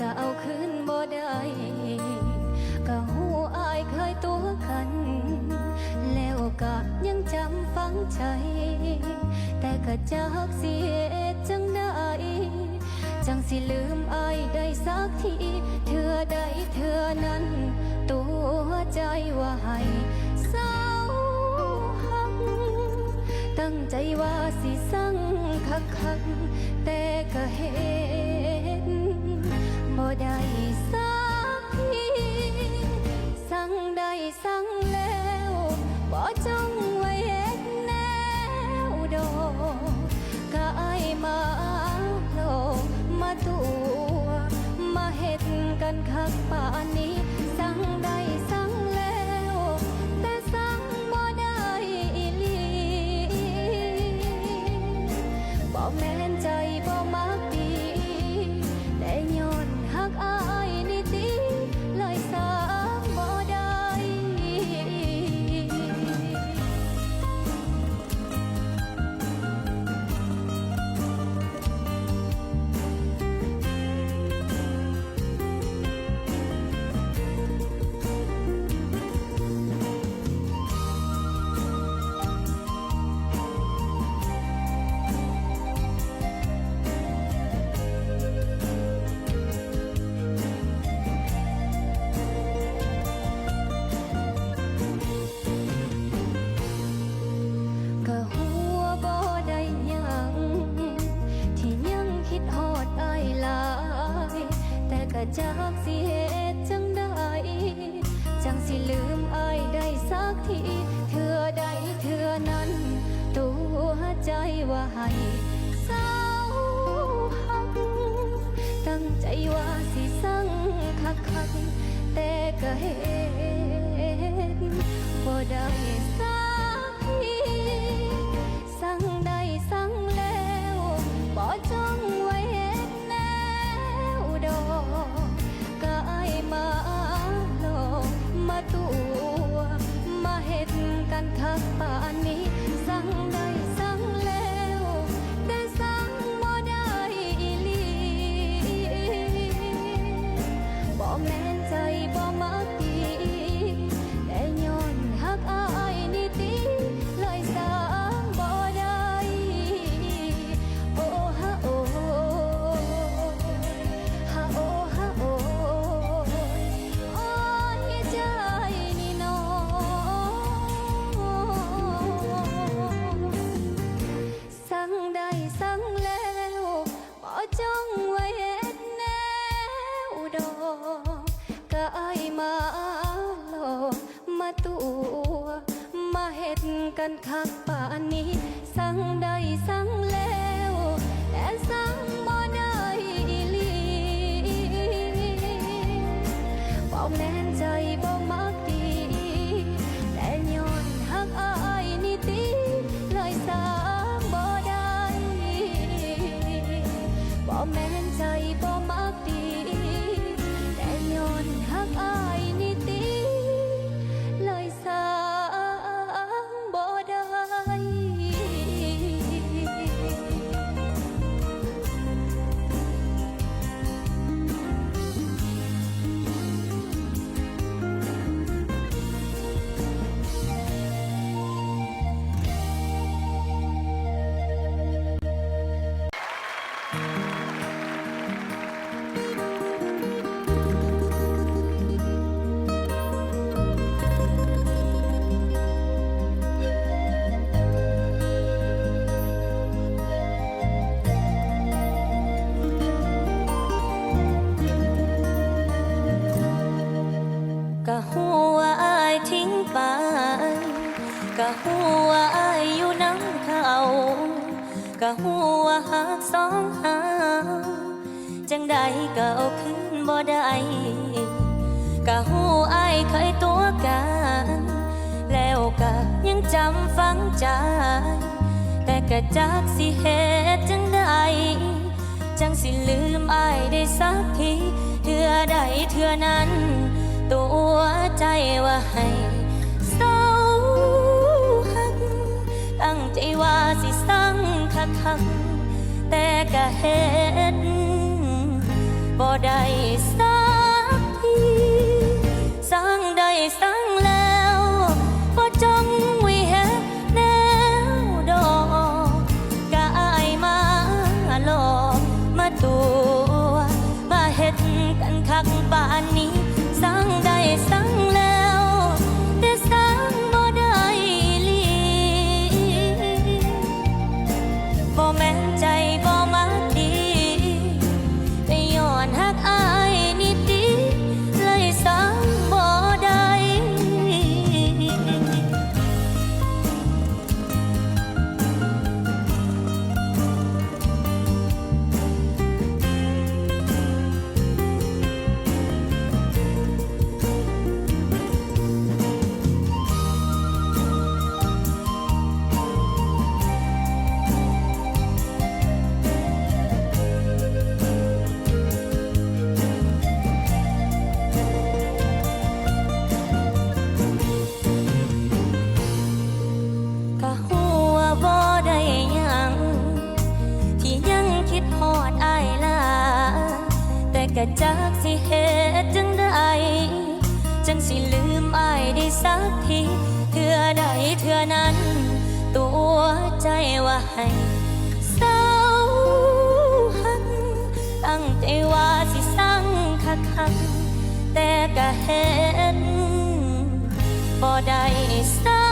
ก็เอาคืนบ่ได้ก็หูอายเคยตัวกัน แล้วก็ยังจำฝังใจ แต่ก็จากเสียจังได้จังสิลืมอายได้สักทีเธอใดเธอนั้น ตัวใจว่าให้เศร้าหัก ตั้งใจว่าสิสั่งคักคักแต่ก็เห็น บ่ไแต่จากสิเฮ็ดจังใดจังสิลืมอายได้สักที เธอใดเธอนั้น ตัวใจว่าให้เศร้าหัก ตั้งใจว่าสิสั่งคักคักแต่ก็เห็นบ่ได้ บ่ กันคักป่านนี้ สั่งได้สั่งแล้วแต่สั่ง ก็หัวอายอยู่น้ำเขาก็หัวหักสองหาจังใดก็เอาขึ้นบ่ได้ก็หูอายเคยตัวกัน แล้วก็ยังจำฝังใจ แต่ก็จากสิเหตุจังใดจังสิลืมอายได้สักทีเทื่อใดเทื่อนั้น ตัวใจว่าให้ คัก แต่ก็เฮ็ดบ่ได้สักทีสั่งได้สั่งแล้ว ก็จักสิเหตุจังใดจังสิลืมอายได้สักทีเทื่อใดเทื่อนั้น ตัวใจว่าให้เศร้าหักตั้งใจว่าสิสั่งคักคักแต่ก็เห็นบ่ได้สั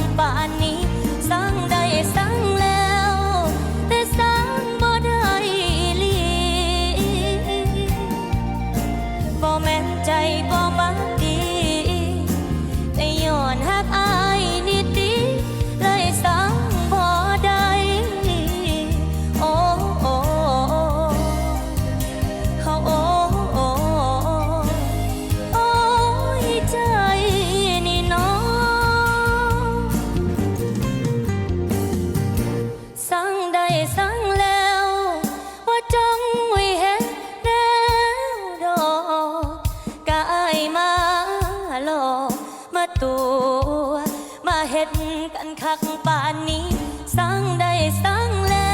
ักป่านนี้ ดกันคักป่านนี้ สั่งได้สั่งแล้ว